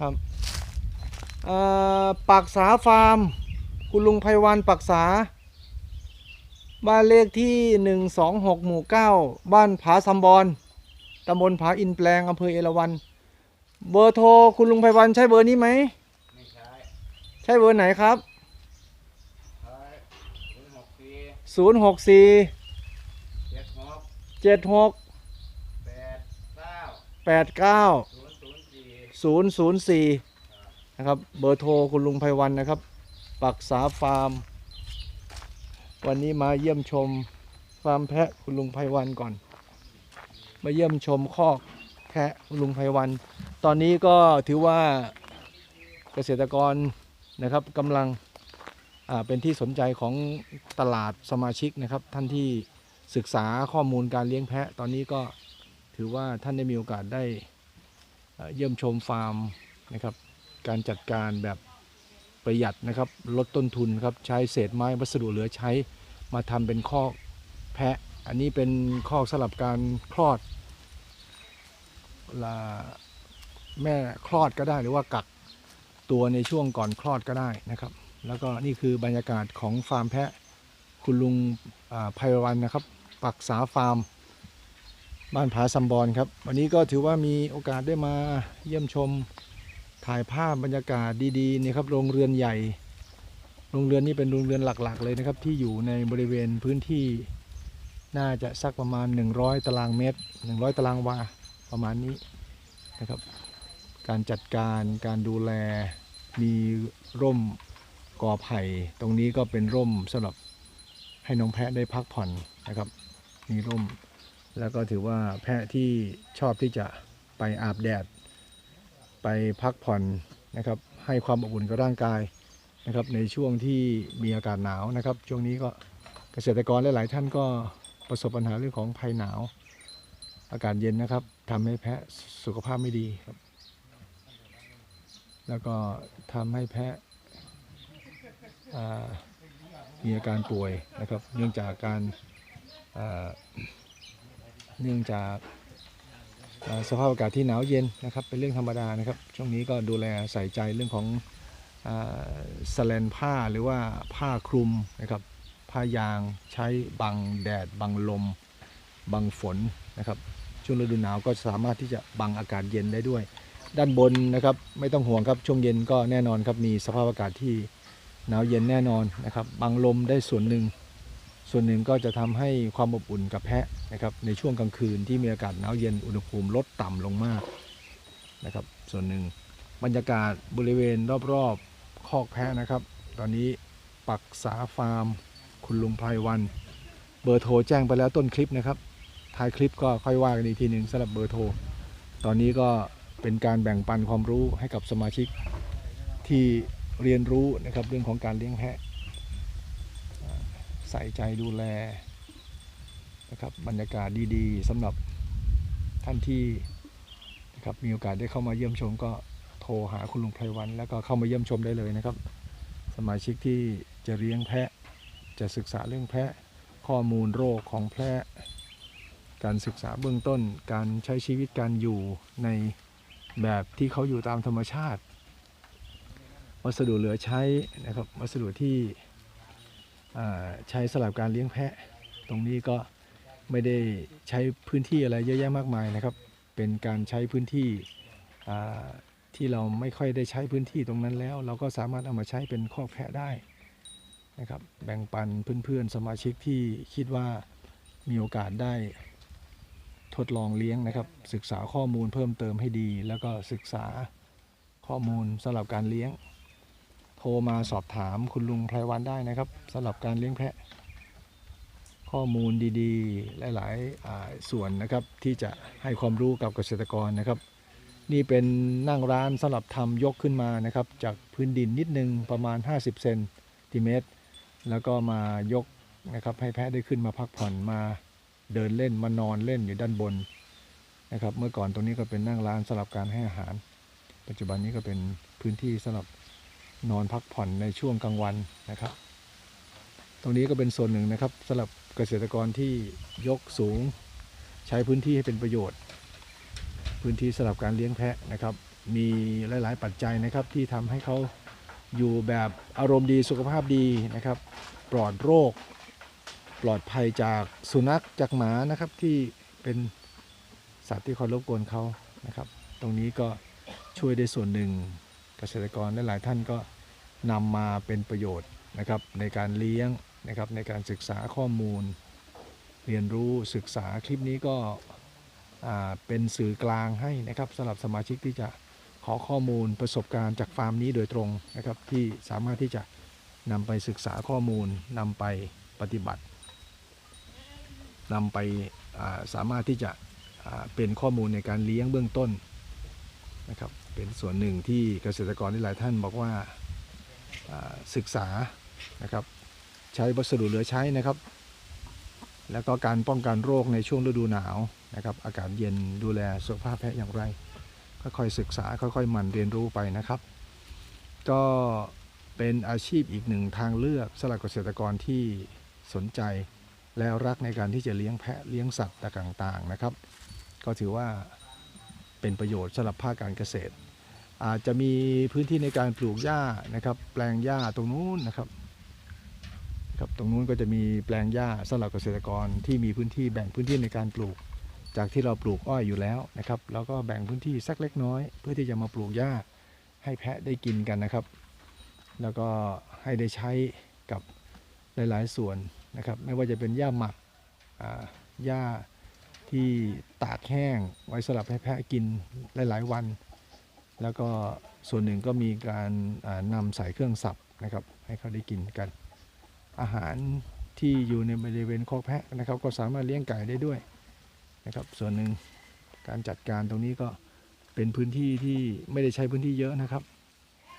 ครับเอ่อปักษาฟาร์ม คุณลุงไพวันปักษา บ้านเลขที่ 126 หมู่ 9 บ้านผาซัมบอนตำบลผาอินแปลงอำเภอเอราวัณเบอร์โทรคุณลุงไพวันใช่เบอร์นี้ไหมไม่ใช่ใช่เบอร์ไหนครับใช่ศูนย์หกสี่064เจ็ดหก76แปดเก้า 004 นะครับ เบอร์โทรคุณลุงไพวันนะครับ ปักษาฟาร์ม วันนี้มาเยี่ยมชมฟาร์มแพะคุณลุงไพวันก่อน มาเยี่ยมชมคอกแพะคุณลุงไพวัน ตอนนี้ก็ถือว่าเกษตรกรนะครับกำลังเป็นที่สนใจของตลาดสมาชิกนะครับ ท่านที่ศึกษาข้อมูลการเลี้ยงแพะ ตอนนี้ก็ถือว่าท่านได้มีโอกาสได้ เยี่ยมชมฟาร์มนะครับ การจัดการแบบประหยัดนะครับ ลดต้นทุนครับ ใช้เศษไม้วัสดุเหลือใช้มาทำเป็นคอกแพะ อันนี้เป็นคอกสำหรับการคลอดลาแม่คลอดก็ได้หรือว่ากักตัวในช่วงก่อนคลอดก็ได้นะครับ แล้วก็นี่คือบรรยากาศของฟาร์มแพะ คุณลุงไพรวันนะครับ ปักษาฟาร์ม บ้านผาซัมบอนครับ วันนี้ก็ถือว่ามีโอกาสได้มาเยี่ยมชมถ่ายภาพบรรยากาศดีๆนี่ครับโรงเรือนใหญ่ โรงเรือนนี้เป็นโรงเรือนหลักๆ เลยนะครับ ที่อยู่ในบริเวณพื้นที่น่าจะสักประมาณ 100 ตารางเมตร 100 ตารางวาประมาณนี้นะครับ การจัดการการดูแลมีร่มกอไผ่ตรงนี้ก็เป็นร่มสำหรับให้น้องแพะได้พักผ่อนนะครับ มีร่ม แล้วก็ถือว่าแพะที่ชอบที่จะไปอาบแดด ไปพักผ่อนนะครับ ให้ความอบอุ่นกับร่างกายนะครับ ในช่วงที่มีอากาศหนาวนะครับ ช่วงนี้ก็เกษตรกรหลายๆท่านก็ประสบปัญหาเรื่องของภัยหนาว อากาศเย็นนะครับทำให้แพะสุขภาพไม่ดีครับ แล้วก็ทำให้แพะมีอาการป่วยนะครับ เนื่องจากการ เนื่องจากสภาพอากาศที่หนาวเย็นนะครับเป็นเรื่องธรรมดานะครับ ช่วงนี้ก็ดูแลใส่ใจเรื่องของอสแลนผ้าหรือว่าผ้าคลุมนะครับผ้ายางใช้บังแดด บังลม บังฝนนะครับช่วงฤดูหนาวก็สามารถที่จะบังอากาศเย็นได้ด้วย ด้านบนนะครับไม่ต้องห่วงครับช่วงเย็นก็แน่นอนครับมีสภาพอากาศที่หนาวเย็นแน่นอนนะครับบังลมได้ส่วนหนึ่ง ส่วนหนึ่งก็จะทำให้ความอบอุ่นกับแพะนะครับในช่วงกลางคืนที่มีอากาศหนาวเย็นอุณหภูมิลดต่ำลงมากนะครับ ส่วนหนึ่งบรรยากาศบริเวณรอบๆคอกแพะนะครับ ตอนนี้ปักษาฟาร์ม คุณลุงไพรวัน เบอร์โทรแจ้งไปแล้วต้นคลิปนะครับท้ายคลิปก็ค่อยว่ากันอีกทีหนึ่งสำหรับเบอร์โทร ตอนนี้ก็เป็นการแบ่งปันความรู้ให้กับสมาชิกที่เรียนรู้นะครับเรื่องของการเลี้ยงแพะ ใส่ใจดูแลนะครับบรรยากาศดีๆสำหรับท่านที่นะครับมีโอกาสได้เข้ามาเยี่ยมชมก็โทรหาคุณลุงไพรวัน แล้วก็เข้ามาเยี่ยมชมได้เลยนะครับ สมาชิกที่จะเลี้ยงแพะ จะศึกษาเรื่องแพะ ข้อมูลโรคของแพะ การศึกษาเบื้องต้น การใช้ชีวิตการอยู่ในแบบที่เขาอยู่ตามธรรมชาติ วัสดุเหลือใช้นะครับวัสดุที่ ใช้สำหรับการเลี้ยงแพะ ตรงนี้ก็ไม่ได้ใช้พื้นที่อะไรเยอะแยะมากมายนะครับ เป็นการใช้พื้นที่ที่เราไม่ค่อยได้ใช้พื้นที่ตรงนั้นแล้ว เราก็สามารถเอามาใช้เป็นคอกแพะได้นะครับ แบ่งปันเพื่อนๆสมาชิกที่คิดว่ามีโอกาสได้ทดลองเลี้ยงนะครับ ศึกษาข้อมูลเพิ่มเติมให้ดี แล้วก็ศึกษาข้อมูลสำหรับการเลี้ยง รมาสอบถามคุณลุงไพรวันได้นะครับสำหรับการเลี้ยงแพะ ข้อมูลดีๆ หลายๆส่วนนะครับที่จะให้ความรู้กับเกษตรกรนะครับ นี่เป็นนั่งร้านสำหรับทำยกขึ้นมานะครับ จากพื้นดินนิดนึงประมาณ 50 เซนติเมตร แล้วก็มายกนะครับให้แพะได้ขึ้นมาพักผ่อนมาเดินเล่นมานอนเล่นอยู่ด้านบนนะครับ เมื่อก่อนตรงนี้ก็เป็นนั่งร้านสำหรับการให้อาหาร ปัจจุบันนี้ก็เป็นพื้นที่สำหรับ นอนพักผ่อนในช่วงกลางวันนะครับ ตรงนี้ก็เป็นส่วนหนึ่งนะครับสำหรับเกษตรกรที่ยกสูงใช้พื้นที่ให้เป็นประโยชน์ พื้นที่สำหรับการเลี้ยงแพะนะครับ มีหลาย ๆ ปัจจัยนะครับที่ทำให้เขาอยู่แบบอารมณ์ดีสุขภาพดีนะครับ ปลอดโรค ปลอดภัยจากสุนัขจากหมานะครับที่เป็นสัตว์ที่คอยรบกวนเขานะครับ ตรงนี้ก็ช่วยได้ส่วนหนึ่ง เกษตรกรหลายท่านก็นำมาเป็นประโยชน์นะครับในการเลี้ยงนะครับในการศึกษาข้อมูล เรียนรู้ศึกษาคลิปนี้ก็เป็นสื่อกลางให้นะครับสำหรับสมาชิกที่จะขอข้อมูลประสบการณ์จากฟาร์มนี้โดยตรงนะครับที่สามารถที่จะนำไปศึกษาข้อมูลนำไปปฏิบัตินำไปสามารถที่จะเป็นข้อมูลในการเลี้ยงเบื้องต้นนะครับ เป็นส่วนหนึ่งที่เกษตรกรที่หลายท่านบอกว่าอ่าศึกษานะครับใช้วัสดุเหลือใช้นะครับ แล้วก็การป้องกันโรคในช่วงฤดูหนาวนะครับอากาศเย็นดูแลสุขภาพแพะอย่างไร ค่อยๆศึกษาค่อยๆหมั่นเรียนรู้ไปนะครับ ก็เป็นอาชีพอีกหนึ่งทางเลือกสำหรับเกษตรกรที่สนใจและรักในการที่จะเลี้ยงแพะเลี้ยงสัตว์ต่างๆนะครับ ก็ถือว่า เป็นประโยชน์สำหรับภาคการเกษตร อาจจะมีพื้นที่ในการปลูกหญ้านะครับ แปลงหญ้าตรงนู้นนะครับครับตรงนู้นก็จะมีแปลงหญ้าสำหรับเกษตรกรที่มีพื้นที่แบ่งพื้นที่ในการปลูก จากที่เราปลูกอ้อยอยู่แล้วนะครับ แล้วก็แบ่งพื้นที่สักเล็กน้อย เพื่อที่จะมาปลูกหญ้าให้แพะได้กินกันนะครับ แล้วก็ให้ได้ใช้กับหลาย ๆ ส่วนนะครับ ไม่ว่าจะเป็นหญ้าหมักหญ้า ที่ตากแห้งไว้สำหรับให้แพะกินหลาย ๆ วัน แล้วก็ส่วนหนึ่งก็มีการนำใส่เครื่องสับนะครับ ให้เขาได้กินกัน อาหารที่อยู่ในบริเวณคอกแพะนะครับ ก็สามารถเลี้ยงไก่ได้ด้วยนะครับ ส่วนหนึ่งการจัดการตรงนี้ก็เป็นพื้นที่ที่ไม่ได้ใช้พื้นที่เยอะนะครับ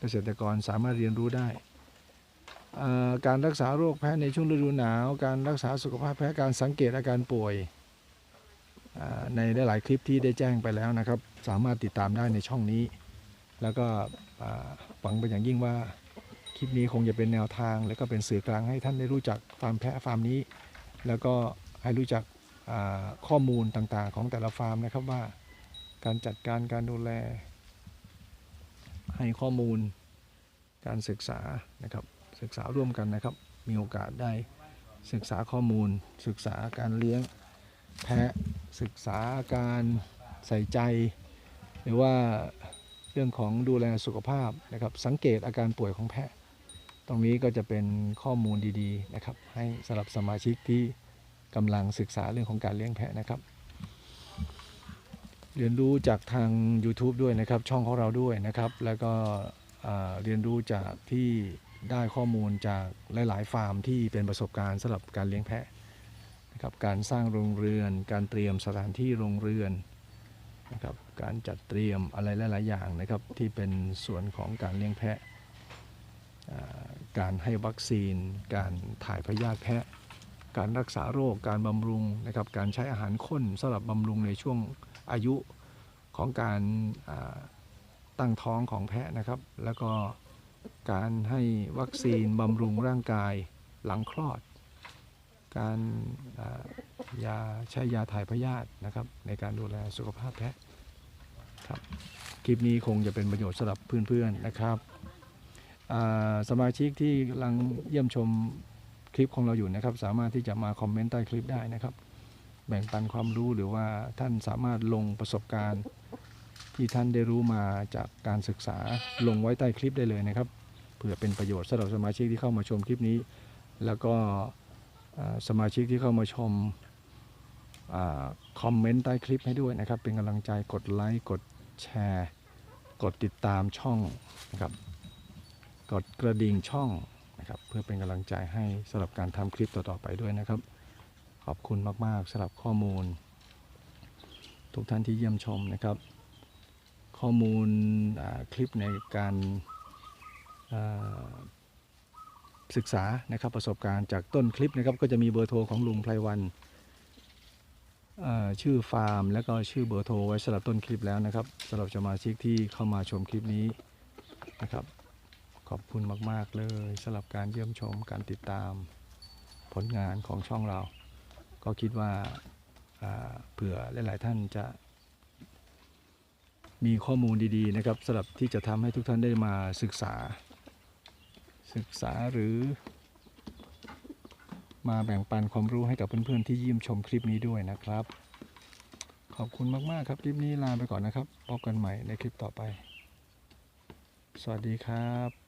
เกษตรกรสามารถเรียนรู้ได้การรักษาโรคแพะในช่วงฤดูหนาว การรักษาสุขภาพแพะการสังเกตอาการป่วย ในหลายคลิปที่ได้แจ้งไปแล้วนะครับ สามารถติดตามได้ในช่องนี้ แล้วก็หวังเป็นอย่างยิ่งว่าคลิปนี้คงจะเป็นแนวทาง และก็เป็นสื่อกลางให้ท่านได้รู้จักฟาร์มแพะฟาร์มนี้ แล้วก็ให้รู้จักข้อมูลต่างๆ ของแต่ละฟาร์มนะครับว่า การจัดการการดูแล ให้ข้อมูลการศึกษานะครับศึกษาร่วมกันนะครับ มีโอกาสได้ศึกษาข้อมูล ศึกษาการเลี้ยงแพะ ศึกษาการใส่ใจ หรือว่าเรื่องของดูแลสุขภาพนะครับ สังเกตอาการป่วยของแพะ ตรงนี้ก็จะเป็นข้อมูลดีๆนะครับ ให้สำหรับสมาชิกที่กำลังศึกษาเรื่องของการเลี้ยงแพะนะครับ เรียนรู้จากทาง YouTube ด้วยนะครับ ช่องของเราด้วยนะครับ แล้วก็เรียนรู้จากที่ได้ข้อมูลจากหลาย ๆ ฟาร์มที่เป็นประสบการณ์สำหรับการเลี้ยงแพะ นะครับการสร้างโรงเรือน การเตรียมสถานที่โรงเรือนนะครับการจัดเตรียมอะไรหลาย ๆ อย่างนะครับที่เป็นส่วนของการเลี้ยงแพะการให้วัคซีน การถ่ายพยาธิแพะ การรักษาโรค การบำรุงนะครับการใช้อาหารข้นสำหรับบำรุงในช่วงอายุของการตั้งท้องของแพะนะครับ แล้วก็การให้วัคซีนบำรุงร่างกายหลังคลอด การยาใช้ยาถ่ายพยาธินะครับ ในการดูแลสุขภาพแพะครับคลิปนี้คงจะเป็นประโยชน์สำหรับเพื่อนๆนะครับสมาชิกที่กำลังเยี่ยมชมคลิปของเราอยู่นะครับ สามารถที่จะมาคอมเมนต์ใต้คลิปได้นะครับ แบ่งปันความรู้หรือว่าท่านสามารถลงประสบการณ์ที่ท่านได้รู้มาจากการศึกษาลงไว้ใต้คลิปได้เลยนะครับเพื่อเป็นประโยชน์สำหรับสมาชิกที่เข้ามาชมคลิปนี้ แล้วก็ สมาชิกที่เข้ามาชมอคอมเมนต์ใต้คลิปให้ด้วยนะครับ เป็นกำลังใจกดไลค์กดแชร์ กดติดตามช่องนะครับกดกระดิ่งช่องนะครับเพื่อเป็นกำลังใจให้สำหรับการทำคลิปต่อๆไปด้วยนะครับ ขอบคุณมากๆสำหรับข้อมูล ทุกท่านที่เยี่ยมชมนะครับ ข้อมูลคลิปในการ ศึกษานะครับประสบการณ์จากต้นคลิปนะครับก็จะมีเบอร์โทรของลุงไพรวันชื่อฟาร์ม แล้วก็ชื่อเบอร์โทรไว้สำหรับต้นคลิปแล้วนะครับสำหรับสมาชิกที่เข้ามาชมคลิปนี้นะครับ ขอบคุณมาก ๆ เลยสำหรับการเยี่ยมชมการติดตามผลงานของช่องเรา ก็คิดว่าเผื่อหลาย ๆ ท่านจะ มีข้อมูลดี ๆ นะครับสำหรับที่จะทำให้ทุกท่านได้มาศึกษา ศึกษาหรือ มาแบ่งปันความรู้ให้กับเพื่อนๆที่เยี่ยมชมคลิปนี้ด้วยนะครับ ขอบคุณมากๆครับคลิปนี้ลาไปก่อนนะครับพบกันใหม่ในคลิปต่อไป สวัสดีครับ